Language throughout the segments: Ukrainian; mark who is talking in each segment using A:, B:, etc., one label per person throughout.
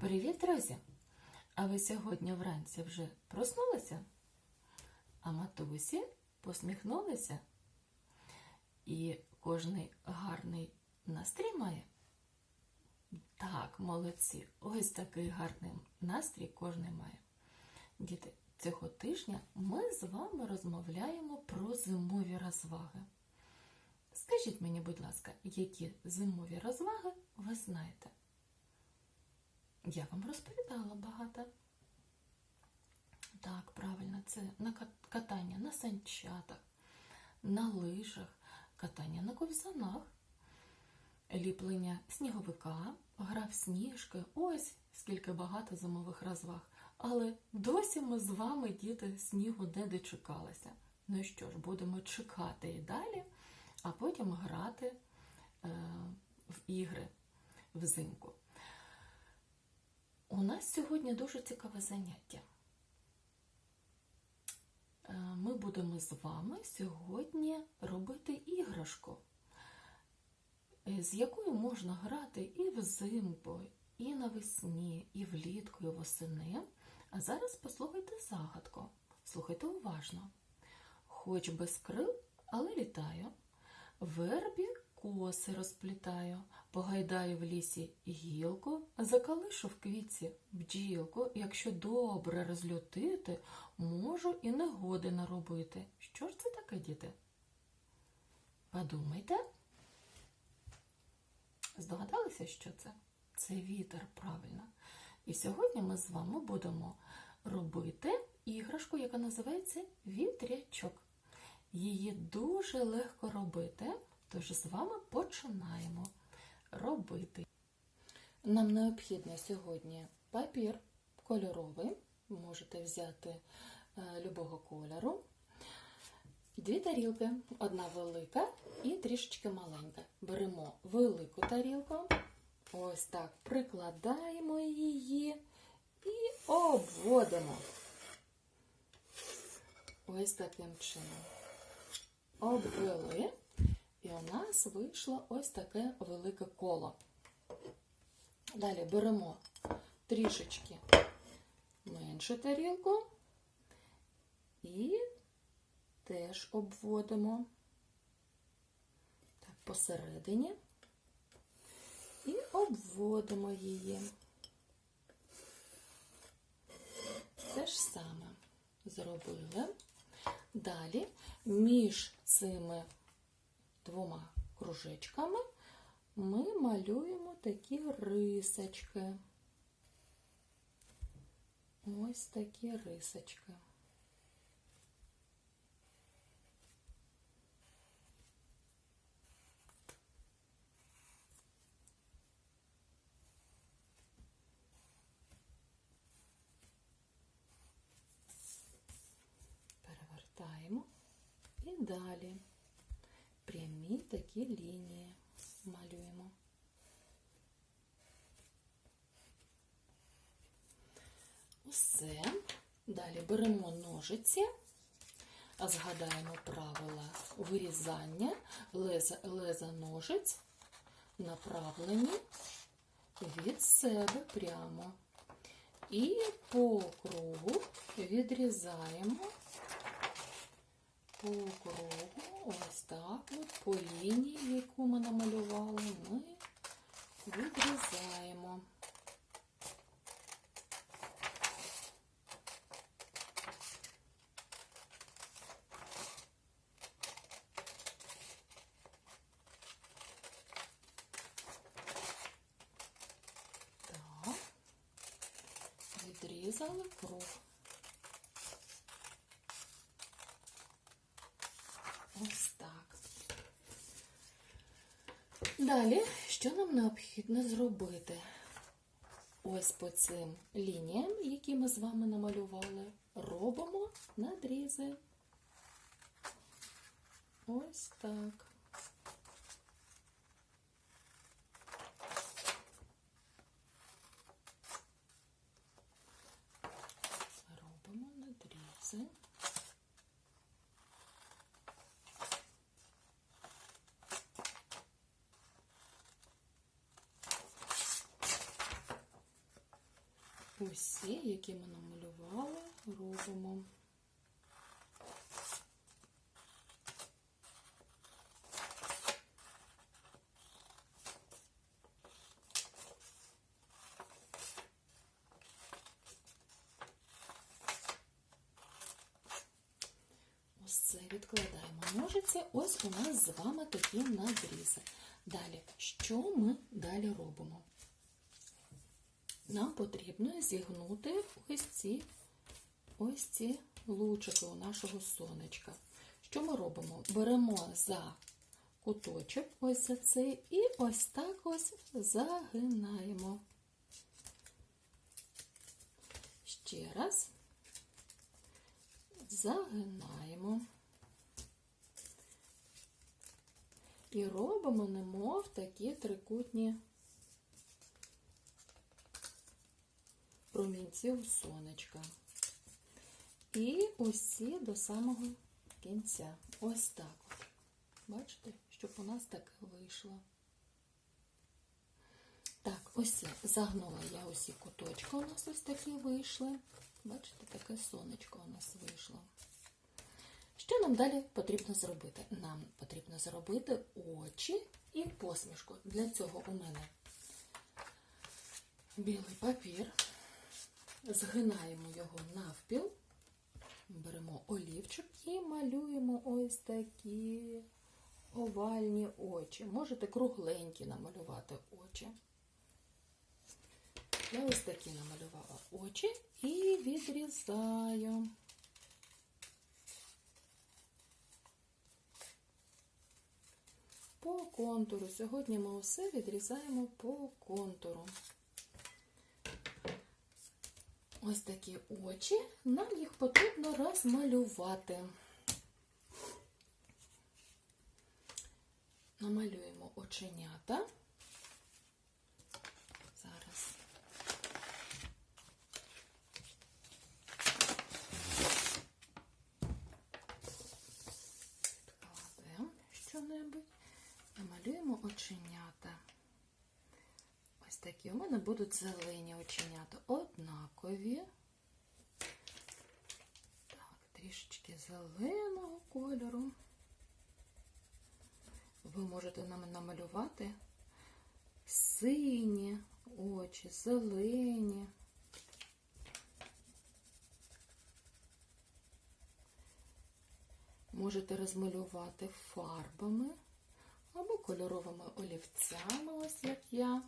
A: Привіт, друзі! А ви сьогодні вранці вже проснулися? А матусі посміхнулися? І кожний гарний настрій має? Так, молодці, ось такий гарний настрій кожний має. Діти, цього тижня ми з вами розмовляємо про зимові розваги. Скажіть мені, будь ласка, які зимові розваги ви знаєте? Я вам розповідала багато. Так, правильно, це на катання на санчатах, на лижах, катання на ковзанах, ліплення сніговика, гра в сніжки. Ось скільки багато зимових розваг. Але досі ми з вами, діти, снігу не дочекалися. Ну що ж, будемо чекати і далі, а потім грати е, в ігри взимку. У нас сьогодні дуже цікаве заняття. Е, Ми будемо з вами сьогодні робити іграшку, е, з якою можна грати і взимку, і навесні, і влітку, і восени. А зараз послухайте загадку. Слухайте уважно. Хоч без крил, але літаю. Вербі коси розплітаю, погайдаю в лісі гілку, закалишу в квітці бджілку, якщо добре розлютити, можу і негоди наробити. Що ж це таке, діти? Подумайте. Здогадалися, що це? Це вітер, правильно. І сьогодні ми з вами будемо робити іграшку, яка називається вітрячок. Її дуже легко робити, тож з вами починаємо робити. Нам необхідно сьогодні папір кольоровий, можете взяти е, любого кольору. Дві тарілки, одна велика і трішечки маленька. Беремо велику тарілку, ось так прикладаємо її і обводимо. Ось таким чином. Обвели, у нас вийшло ось таке велике коло. Далі беремо трішечки меншу тарілку і теж обводимо так, посередині і обводимо її. Те ж саме зробили. Далі між цими двома кружечками ми малюємо такі рисочки. Ось такі рисочки. Перевертаємо і далі прямі такі лінії малюємо. Усе. Далі беремо ножиці, згадаємо правила вирізання, леза, леза ножиць направлені від себе прямо. І по кругу відрізаємо по кругу, ось так от, по лінії, яку ми намалювали, ми відрізаємо. Так, відрізали круг. Ось так. Далі, що нам необхідно зробити? Ось по цим лініям, які ми з вами намалювали, робимо надрізи. Ось так. Робимо надрізи. Усі, які ми намалювали, робимо. Ось це відкладаємо ножиці. Ось у нас з вами такі надрізи. Далі, що ми далі робимо? Нам потрібно зігнути ось ці, ось ці лучики у нашого сонечка. Що ми робимо? Беремо за куточок, ось за цей, і ось так ось загинаємо. Ще раз загинаємо. І робимо немов такі трикутні промінці у сонечка. І усі до самого кінця. Ось так. Бачите, щоб у нас таке вийшло. Так, ось загнула я усі куточки, у нас ось такі вийшли. Бачите, таке сонечко у нас вийшло. Що нам далі потрібно зробити? Нам потрібно зробити очі і посмішку. Для цього у мене білий папір, згинаємо його навпіл, беремо олівчик і малюємо ось такі овальні очі. Можете кругленькі намалювати очі. Я ось такі намалювала очі і відрізаю. По контуру. Сьогодні ми усе відрізаємо по контуру. Ось такі очі. Нам їх потрібно розмалювати. Намалюємо оченята. Зараз. Відкладемо що-небудь. Намалюємо оченята. Ось такі у мене будуть зелені оченята. Однакові. Так, трішечки зеленого кольору. Ви можете нам намалювати сині очі, зелені. Можете розмалювати фарбами або кольоровими олівцями, ось як я.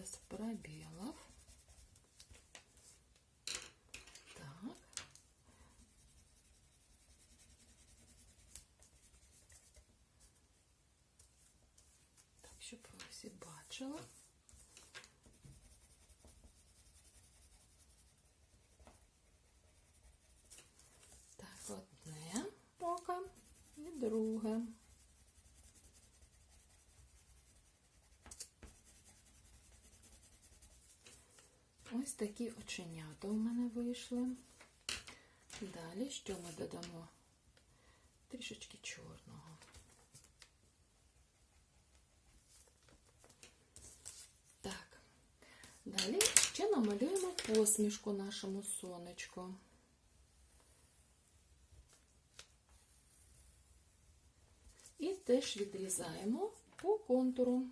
A: без пробілів. Так. Так, щоб ви всі бачили. Ось такі оченята у мене вийшли. Далі що ми додамо? Трішечки чорного. Так, далі ще намалюємо посмішку нашому сонечку. І теж відрізаємо по контуру.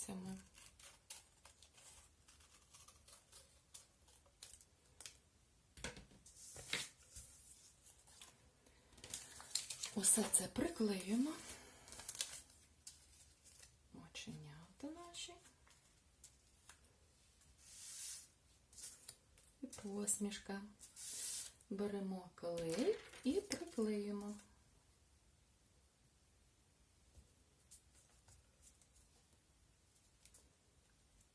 A: Ножицями. Усе це приклеюємо. Оченята наші. І посмішка. Беремо клей і приклеїмо.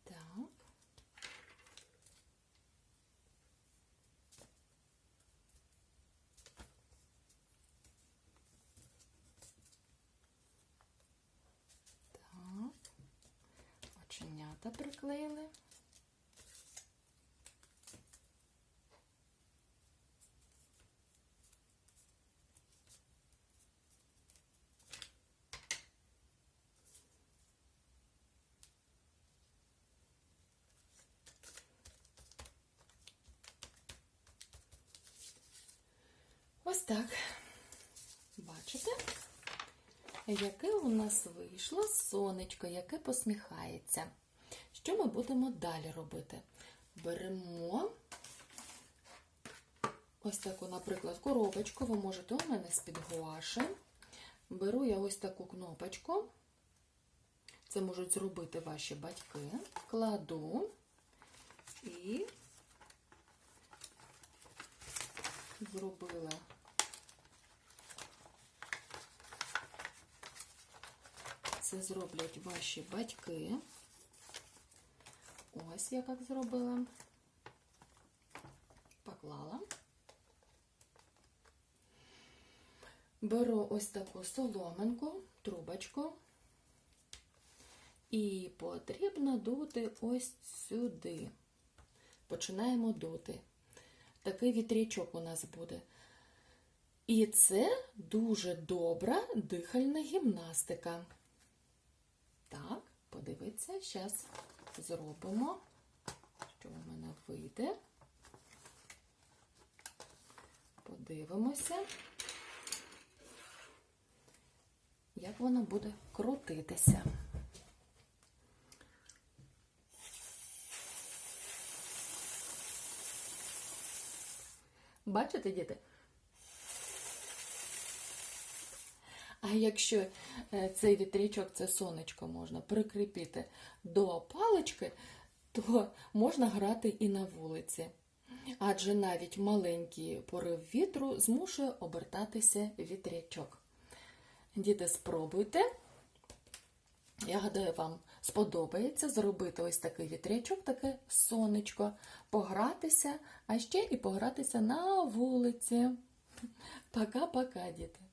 A: Так. Дівчата приклеїли. Ось так. Бачите? Яке у нас вийшло сонечко, яке посміхається. Що ми будемо далі робити? Беремо ось таку, наприклад, коробочку, ви можете у мене з-під гуаші. Беру я ось таку кнопочку. Це можуть зробити ваші батьки. Кладу і зробила це зроблять ваші батьки. Ось я як зробила. Поклала. Беру ось таку соломинку, трубочку. І потрібно дути ось сюди. Починаємо дути. Такий вітрячок у нас буде. І це дуже добра дихальна гімнастика. Так, подивіться, зараз зробимо, що у мене вийде. Подивимося, як воно буде крутитися. Бачите, діти? А якщо е, цей вітрячок, це сонечко можна прикріпити до палички, то можна грати і на вулиці. Адже навіть маленький порив вітру змушує обертатися вітрячок. Діти, спробуйте. Я гадаю, вам сподобається зробити ось такий вітрячок, таке сонечко, погратися, а ще і погратися на вулиці. Пока-пока, діти.